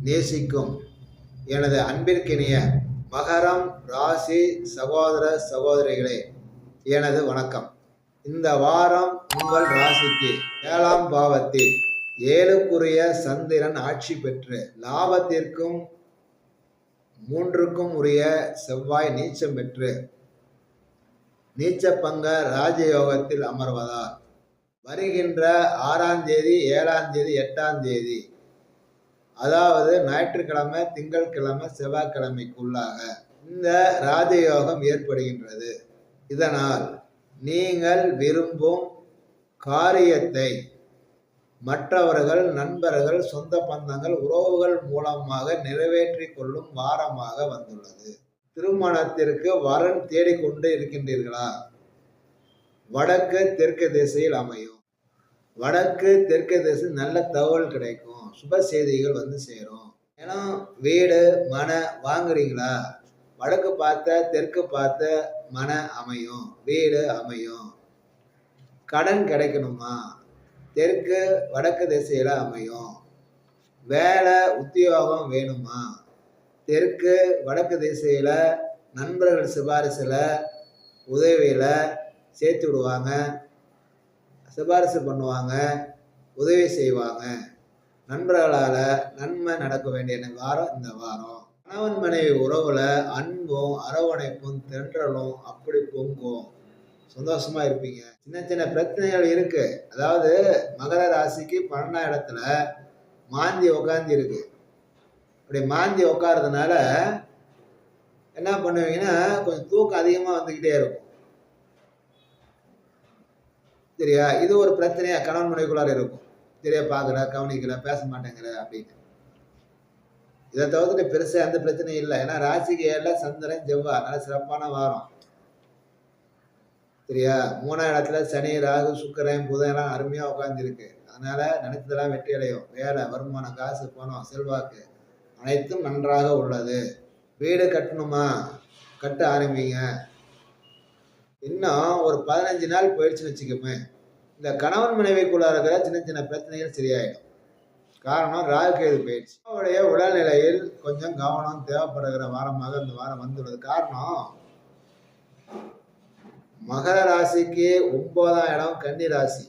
நேசிக்கும் எனது அன்பிற்கினிய மகரம் ராசி சகோதர சகோதரிகளே எனது வணக்கம். இந்த வாரம் உங்கள் ராசிக்கு ஏழாம் பாவத்தில் ஏழுக்குரிய சந்திரன் ஆட்சி பெற்று லாபத்திற்கும் மூன்றுக்கும் உரிய செவ்வாய் நீச்சம் பெற்று நீச்சப்பங்க ராஜயோகத்தில் அமர்வதால் வருகின்ற ஆறாம் தேதி ஏழாம் தேதி எட்டாம் தேதி அதாவது ஞாயிற்றுக்கிழமை திங்கட்கிழமை செவ்வாய்க்கிழமைக்குள்ளாக இந்த ராஜயோகம் ஏற்படுகின்றது. இதனால் நீங்கள் விரும்பும் காரியத்தை மற்றவர்கள் நண்பர்கள் சொந்த பந்தங்கள் உறவுகள் மூலமாக நிறைவேற்றி கொள்ளும் வாரமாக வந்துள்ளது. திருமணத்திற்கு வரன் தேடிக்கொண்டு இருக்கின்றீர்களா? வடக்கு தெற்கு திசையில் அமையும். வடக்கு தெற்கு திசை நல்ல தகவல் கிடைக்கும். சுப செய்திகள் வந்து சேரும். ஏன்னா வீடு மன வாங்குறீங்களா? வடக்கு பார்த்த தெற்கு பார்த்த மன அமையும். வீடு அமையும். கடன் கிடைக்கணுமா? தெற்கு வடக்கு திசையில் அமையும். வேலை உத்தியோகம் வேணுமா? தெற்கு வடக்கு திசையில் நண்பர்கள் சிபாரிசில் உதவியில் சேர்த்து விடுவாங்க. சிபாரிசு பண்ணுவாங்க. உதவி செய்வாங்க. நண்பர்களால் நன்மை நடக்க வேண்டிய வாரம் இந்த வாரம். கணவன் மனைவி உறவுல அன்பும் அரவணைப்பும் தென்றலும் அப்படி பொங்கும். சந்தோஷமா இருப்பீங்க. சின்ன சின்ன பிரச்சனைகள் இருக்கு. அதாவது மகர ராசிக்கு பன்னெண்டாம் இடத்துல மாந்தி உக்காந்து இருக்கு. அப்படி மாந்தி உட்காரதுனால என்ன பண்ணுவீங்கன்னா கொஞ்சம் தூக்கம் அதிகமாக வந்துக்கிட்டே இருக்கும். சரியா? இது ஒரு பிரச்சனையா? கணவன் மனைவிக்குள்ளார இருக்கும். சரியா பார்க்கல கவனிக்கல பேச மாட்டேங்கிற அப்படின்னு இதை தவிர்த்துட்டு பெருசாக எந்த பிரச்சனையும் இல்லை. ஏன்னா ராசிக்கு ஏழில் சந்திரன் செவ்வாய். நல்ல சிறப்பான வாரம். சரியா? மூணாம் இடத்துல சனி ராகு சுக்கரன் புதன் எல்லாம் அருமையாக உட்காந்துருக்கு அதனால நினைத்ததெல்லாம் வெற்றி அடையும். வேலை வருமானம் காசு பணம் செல்வாக்கு அனைத்தும் நன்றாக உள்ளது. வீடு கட்டணுமா? கட்ட ஆரம்பிங்க. இன்னும் ஒரு பதினஞ்சு நாள் போயிடுச்சுன்னு வச்சுக்கோமே. இந்த கணவன் மனைவிக்குள்ள இருக்கிற சின்ன சின்ன பிரச்சனைகள் சரியாயிடும். காரணம் ராகுகேது பயிற்சி. அவருடைய உடல்நிலையில் கொஞ்சம் கவனம் தேவைப்படுகிற வாரமாக இந்த வாரம் வந்துள்ளது. காரணம் மகர ராசிக்கு ஒன்பதாம் இடம் கன்னி ராசி.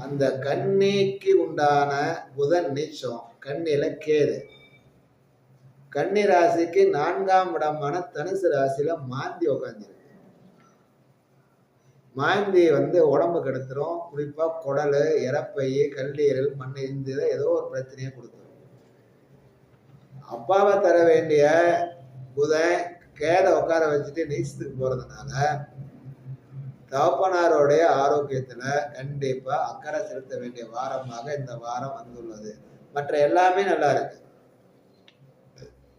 அந்த கன்னிக்கு உண்டான புதன் நீச்சம் கண்ணில கேது. கன்னி ராசிக்கு நான்காம் இடமான தனுசு ராசியில மாந்தி உட்காந்துருக்கு மாந்தி வந்து உடம்பு கெடுத்துரும் குறிப்பாக குடல் இறப்பை கல்லீரல் மண் இந்த ஏதோ ஒரு பிரச்சனையை கொடுத்துரும் அப்பாவை தர வேண்டிய புதன் கேதை உட்கார வச்சுட்டு நீச்சத்துக்கு போறதுனால தகப்பனாரோடைய ஆரோக்கியத்துல கண்டிப்பா அக்கறை செலுத்த வேண்டிய வாரமாக இந்த வாரம் வந்துள்ளது. மற்ற எல்லாமே நல்லா இருக்கு.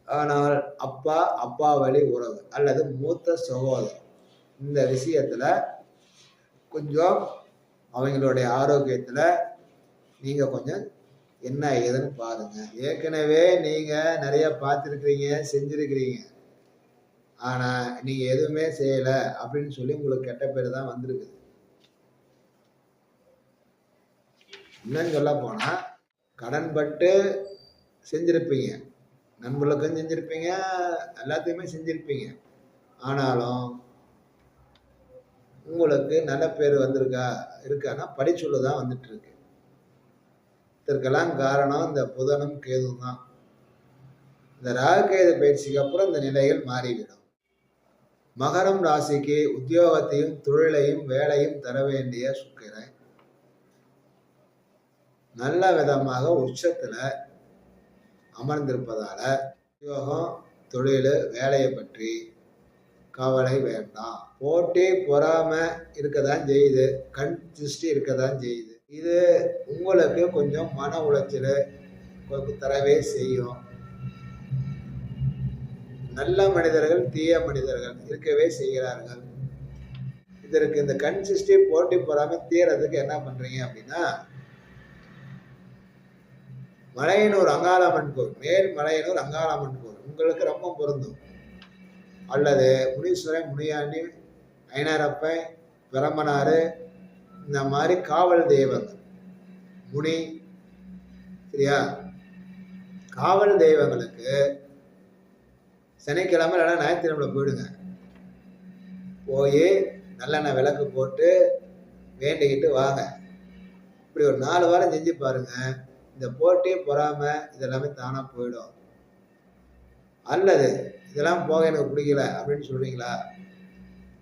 ஆனால் அப்பா அப்பா வழி உறவு அல்லது மூத்த சகோதரர். இந்த விஷயத்துல கொஞ்சம் அவங்களுடைய ஆரோக்கியத்துல நீங்க கொஞ்சம் என்ன ஏதுன்னு பாருங்க. ஏற்கனவே நீங்க நிறைய பார்த்துருக்கிறீங்க செஞ்சிருக்கிறீங்க. ஆனா நீங்க எதுவுமே செய்யல அப்படின்னு சொல்லி உங்களுக்கு கெட்ட பேர் தான் வந்திருக்குது. இன்னும் சொல்ல போனா கடன்பட்டு செஞ்சிருப்பீங்க. நண்பர்களுக்கும் செஞ்சிருப்பீங்க எல்லாத்தையுமே செஞ்சிருப்பீங்க. ஆனாலும் உங்களுக்கு நல்ல பேர் வந்திருக்கா இருக்கான்னா படிச்சுள்ள தான் வந்துட்டு இருக்கு இதற்கெல்லாம் காரணம் இந்த புதனும் கேதும் தான். இந்த ராகுகேது பயிற்சிக்கு அப்புறம் இந்த நிலைகள் மாறிவிடும். மகரம் ராசிக்கு உத்தியோகத்தையும் தொழிலையும் வேலையும் தர வேண்டிய சுக்கிரன். நல்ல விதமாக உச்சத்துல அமர்ந்திருப்பதால உத்தியோகம் தொழில் வேலையை பற்றி கவலை வேண்டாம். போட்டி பொறாமை இருக்கதான் செய்யுது. கண் திருஷ்டி இருக்கதான் செய்யுது. இது உங்களுக்கு கொஞ்சம் மன உளைச்சல் தரவே செய்யும். நல்ல மனிதர்கள் தீய மனிதர்கள் இருக்கவே செய்கிறார்கள். இதற்கு இந்த கண் சிருஷ்டி போட்டி பொறாமை தீரதுக்கு என்ன பண்றீங்க அப்படின்னா மலையனூர் அங்காளம்மன் கோவில் மேல் மலையனூர் அங்காளம்மன் கோவில் உங்களுக்கு ரொம்ப பொருந்தும். அல்லது முனீஸ்வரன் முனியாண்டி ஐனாரப்பன் பிரமனார் இந்த மாதிரி காவல் தெய்வங்கள். முனி சரியா? காவல் தெய்வங்களுக்கு சனிக்கிழமை இல்லைன்னா ஞாயிற்றுக்கிழமை போயிடுங்க. போய் நல்லெண்ணெய் விளக்கு போட்டு வேண்டிக்கிட்டு வாங்க. இப்படி ஒரு நாலு வாரம் செஞ்சு பாருங்க. இந்த போட்டி பொறாமை இதெல்லாமே தானாக போயிடும். அல்லது இதெல்லாம் போக எனக்கு பிடிக்கல அப்படின்னு சொல்றீங்களா?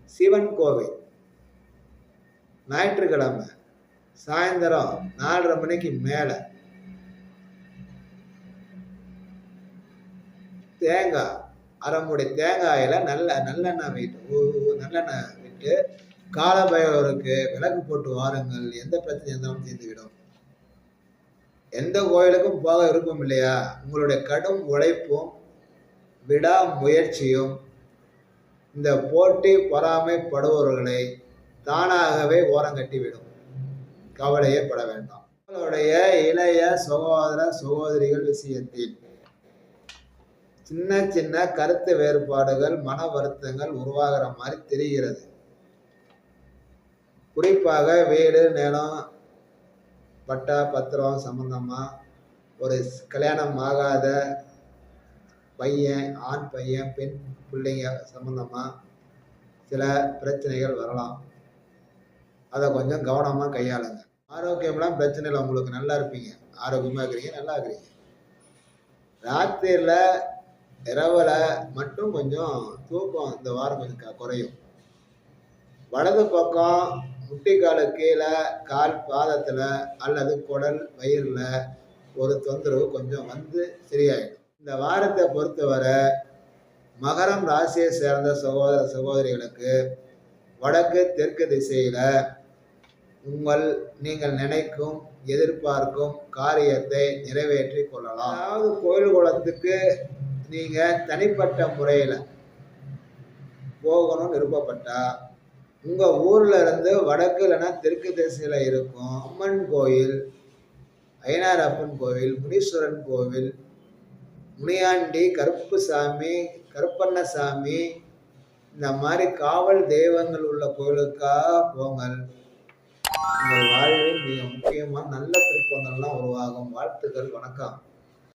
சிவன் கோவில் ஞாயிற்றுக்கிழமை சாயந்தரம் நாலரை மணிக்கு மேலே. தேங்காய் அரைமுடி தேங்காயில் நல்ல நல்லெண்ணெய் விட்டு நல்லெண்ணெய் விட்டு காலபைரவருக்கு விளக்கு போட்டு வாருங்கள். எந்த பிரச்சனை இருந்தாலும் தீர்ந்துவிடும். எந்த கோயிலுக்கும் போக விருப்பம் இல்லையா? உங்களுடைய கடும் உழைப்பும் விடாமுயற்சியும் இந்த போட்டி பொறாமைப்படுபவர்களை தானாகவே ஓரங்கட்டிவிடும் கவலையே பட வேண்டாம். உங்களுடைய இளைய சகோதர சகோதரிகள் விஷயத்தில் சின்ன சின்ன கருத்து வேறுபாடுகள் மன வருத்தங்கள் உருவாகிற மாதிரி தெரிகிறது. குறிப்பாக வீடு நிலம் பட்டா பத்திரம் சம்பந்தமா ஒரு கல்யாணம் ஆகாத பையன் ஆண் பையன் பெண் பிள்ளைங்க சம்மந்தமாக சில பிரச்சனைகள் வரலாம். அதை கொஞ்சம் கவனமாக கையாளுங்க. ஆரோக்கியம்லாம் பிரச்சனை இல்லை உங்களுக்கு நல்லா இருப்பீங்க. ஆரோக்கியமாக இருக்கிறீங்க நல்லா இருக்கிறீங்க. ராத்திரியில் இரவில் மட்டும் கொஞ்சம் தூக்கம் இந்த வாரம் கொஞ்சம் குறையும். வலது பக்கம் முட்டிக்காலு கீழே கால் பாதத்தில் அல்லது குடல் வயிறில் ஒரு தொந்தரவு கொஞ்சம் வந்து சரியாயிடும். இந்த வாரத்தை பொறுத்தவரை மகரம் ராசியை சேர்ந்த சகோதர சகோதரிகளுக்கு வடக்கு தெற்கு திசையில் உங்கள் நீங்கள் நினைக்கும் எதிர்பார்க்கும் காரியத்தை நிறைவேற்றி கொள்ளலாம். அதாவது கோயில் குளத்துக்கு நீங்கள் தனிப்பட்ட முறையில் போகணும்னு விருப்பப்பட்டா உங்கள் ஊர்ல இருந்து வடக்கு இல்லைன்னா தெற்கு திசையில் இருக்கும் அம்மன் கோயில் ஐநாரப்பன் அப்பன் கோவில் முனீஸ்வரன் கோவில் முனியாண்டி கருப்புசாமி கருப்பண்ணசாமி இந்த மாதிரி காவல் தெய்வங்கள் உள்ள கோயிலுக்காக போங்கள். உங்கள் வாழ்வில் மிக முக்கியமான நல்ல திருப்பங்கள்லாம் உருவாகும். வாழ்த்துக்கள் வணக்கம்.